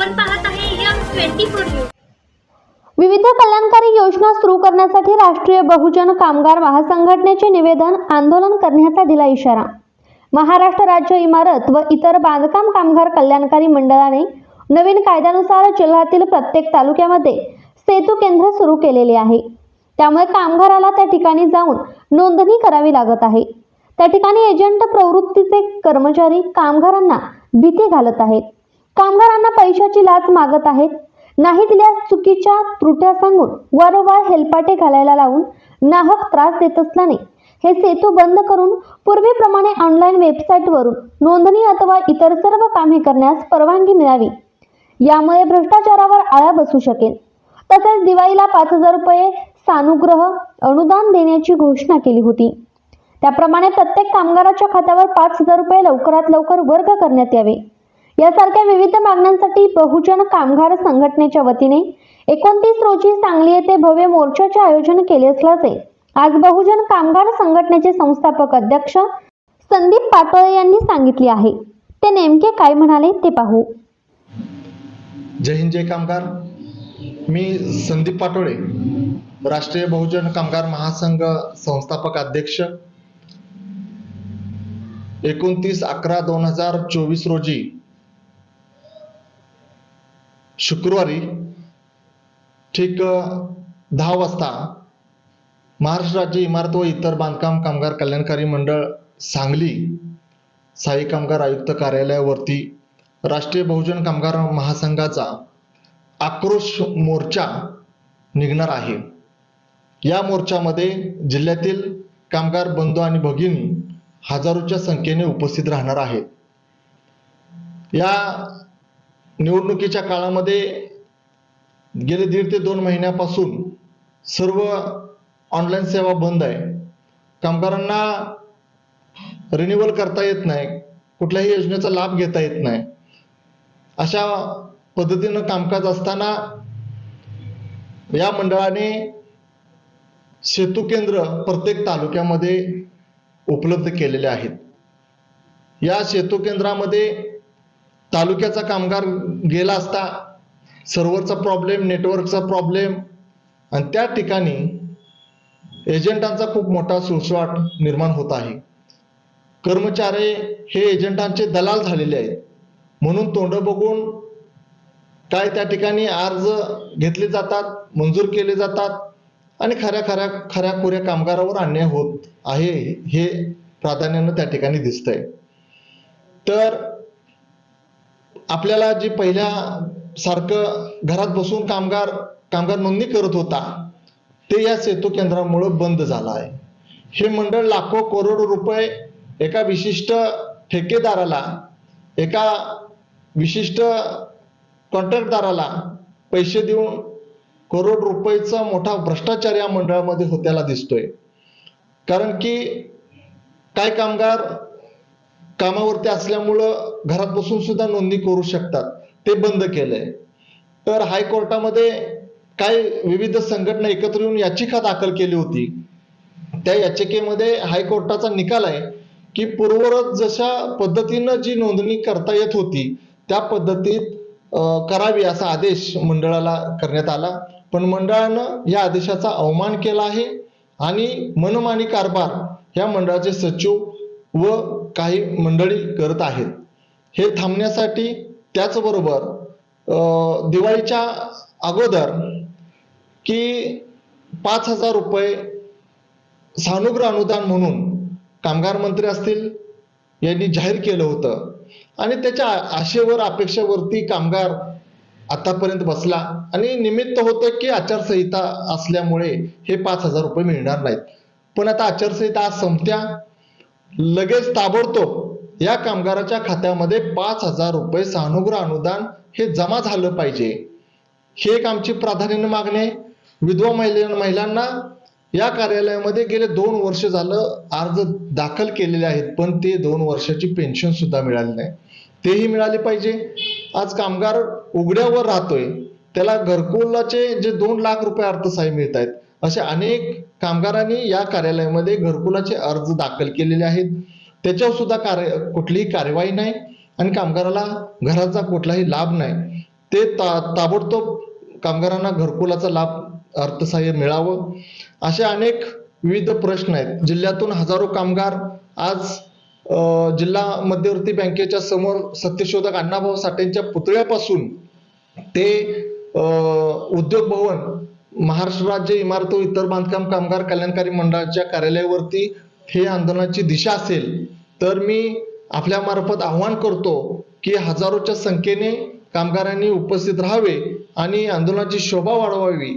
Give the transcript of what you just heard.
आपण पाहत आहे यम ट्वेंटी फोर न्यूज. विविध कल्याणकारी योजना सुरू करण्यासाठी राष्ट्रीय बहुजन कामगार महासंघटनेचे निवेदन आंदोलन करण्याचा दिला इशारा. महाराष्ट्र राज्य इमारत व इतर बांधकाम कामगार कल्याणकारी मंडळाने नवीन कायद्यानुसार जिल्ह्यातील प्रत्येक तालुक्यामध्ये सेतू केंद्र सुरू केलेले आहे. त्यामुळे कामगाराला त्या ठिकाणी जाऊन नोंदणी करावी लागत आहे. त्या ठिकाणी एजंट प्रवृत्तीचे कर्मचारी कामगारांना भीती घालत आहेत. कामगारांना पैशाची लाच मागत आहेत. नाही दिल्यास चुकीच्या त्रुट्या सांगून वारंवार हेलपाटे घालायला लावून नाहक त्रास देत असल्याने हे सेतू बंद करून पूर्वीप्रमाणे ऑनलाईन वेबसाईटवरून नोंदणी अथवा इतर सर्व कामे करण्यास परवानगी मिळावी. यामुळे भ्रष्टाचारावर आळा बसू शकेल. तसेच दिवाळीला पाच हजार रुपये सानुग्रह अनुदान देण्याची घोषणा केली होती. त्याप्रमाणे प्रत्येक कामगाराच्या खात्यावर पाच हजार रुपये लवकरात लवकर वर्ग करण्यात यावे. यासारख्या विविध मागण्यांसाठी बहुजन कामगार संघटनेच्या वतीने एकोणतीस रोजी सांगली येथे भव्य मोर्चाचे आयोजन केले असल्याचे आज बहुजन कामगार संघटनेचे संस्थापक अध्यक्ष संदीप पाटोळे यांनी सांगितले आहे. ते नेमके काय म्हणाले ते पाहू. जय हिंद जय कामगार. मी संदीप पाटोळे राष्ट्रीय बहुजन कामगार महासंघ संस्थापक अध्यक्ष. एकोणतीस अकरा दोन हजार चोवीस रोजी शुक्रवारी ठीक दहा वाजता महाराष्ट्र राज्य इमारत व इतर बांधकाम कामगार कल्याणकारी मंडळ सांगली साई कामगार आयुक्त कार्यालयावरती राष्ट्रीय बहुजन कामगार महासंघाचा आक्रोश मोर्चा निघणार आहे. या मोर्चामध्ये जिल्ह्यातील कामगार बंधू आणि भगिनी हजारोच्या संख्येने उपस्थित राहणार आहेत. या निवडणुकीच्या काळामध्ये गेले दीड ते दोन महिन्यापासून सर्व ऑनलाईन सेवा बंद आहे. कामगारांना रिन्युअल करता येत नाही. कुठल्याही योजनेचा लाभ घेता येत नाही. अशा पद्धतीनं कामकाज असताना या मंडळाने सेतू केंद्र प्रत्येक तालुक्यामध्ये उपलब्ध केलेले आहेत. या सेतू केंद्रामध्ये तालुक्याचा कामगार गेला असता सर्व्हरचा प्रॉब्लेम नेटवर्कचा प्रॉब्लेम आणि त्या ठिकाणी एजंटांचा खूप मोठा सुळसवाट निर्माण होत आहे. कर्मचारी हे एजंटांचे दलाल झालेले आहेत. म्हणून तोंड बघून काय त्या ठिकाणी अर्ज घेतले जातात मंजूर केले जातात आणि खऱ्या खऱ्या खऱ्या खुऱ्या कामगारावर अन्याय होत आहे हे प्राधान्यानं त्या ठिकाणी दिसतंय. तर आपल्याला जे पहिल्या सारखं घरात बसून कामगार कामगार नोंदणी करत होता ते या सेतू केंद्रामुळे बंद झालं आहे. हे मंडळ लाखो करोड रुपये एका विशिष्ट ठेकेदाराला एका विशिष्ट कॉन्ट्रॅक्टदाराला पैसे देऊन करोड रुपयेचा मोठा भ्रष्टाचार या मंडळामध्ये होत्याला दिसतोय. कारण की काय कामगार कामावरती असल्यामुळं घरात बसून सुद्धा नोंदणी करू शकतात. ते बंद केलंय. तर हायकोर्टामध्ये काय विविध संघटना एकत्र येऊन याचिका दाखल केली होती. त्या याचिकेमध्ये हायकोर्टाचा निकाल आहे की पूर्वरत जशा पद्धतीनं जी नोंदणी करता येत होती त्या पद्धतीत करावी असा आदेश मंडळाला करण्यात आला. पण मंडळानं या आदेशाचा अवमान केला आहे आणि मनमानी कारभार या मंडळाचे सचिव व काही मंडळी करत आहेत. हे थांबण्यासाठी त्याचबरोबर दिवाळीच्या अगोदर की पाच हजार रुपये सानुग्रह अनुदान म्हणून कामगार मंत्री असतील यांनी जाहीर केलं होतं. आणि त्याच्या आशेवर अपेक्षेवरती कामगार आतापर्यंत बसला. आणि निमित्त होतं की आचारसंहिता असल्यामुळे हे पाच हजार रुपये मिळणार नाहीत. पण आता आचारसंहिता आज संपत्या. लगेच ताबडतोब या कामगाराच्या खात्यामध्ये पाच हजार रुपये सानुग्रह अनुदान हे जमा झालं पाहिजे. हे एक आमची प्राधान्याने मागणी आहे. विधवा महिला महिलांना या कार्यालयामध्ये गेले दोन वर्ष झालं अर्ज दाखल केलेले आहेत पण ते दोन वर्षाची पेन्शन सुद्धा मिळाली नाही. तेही मिळाले पाहिजे. आज कामगार उघड्यावर राहतोय. त्याला घरकुलाचे जे दोन लाख रुपये अर्थसहाय्य मिळत आहेत असे अनेक कामगारांनी या कार्यालयामध्ये घरकुलाचे अर्ज दाखल केलेले आहेत. त्याच्यावर सुद्धा कार्य कुठलीही कार्यवाही नाही आणि कामगाराला घराचा कुठलाही लाभ नाही. ते ता ताबडतोब कामगारांना घरकुलाचा लाभ अर्थसहाय्य मिळावं. असे अनेक विविध प्रश्न आहेत. जिल्ह्यातून हजारो कामगार आज जिल्हा मध्यवर्ती बँकेच्या समोर सत्यशोधक अण्णाभाऊ साठेंच्या पुतळ्यापासून ते उद्योग भवन महाराष्ट्र राज्य इमारत व इतर बांधकाम कामगार कल्याणकारी मंडळाच्या कार्यालयावरती हे आंदोलनाची दिशा असेल तर मी आपल्या मार्फत आव्हान करतो की हजारोच्या संख्येने कामगारांनी उपस्थित राहावे आणि आंदोलनाची शोभा वाढवावी.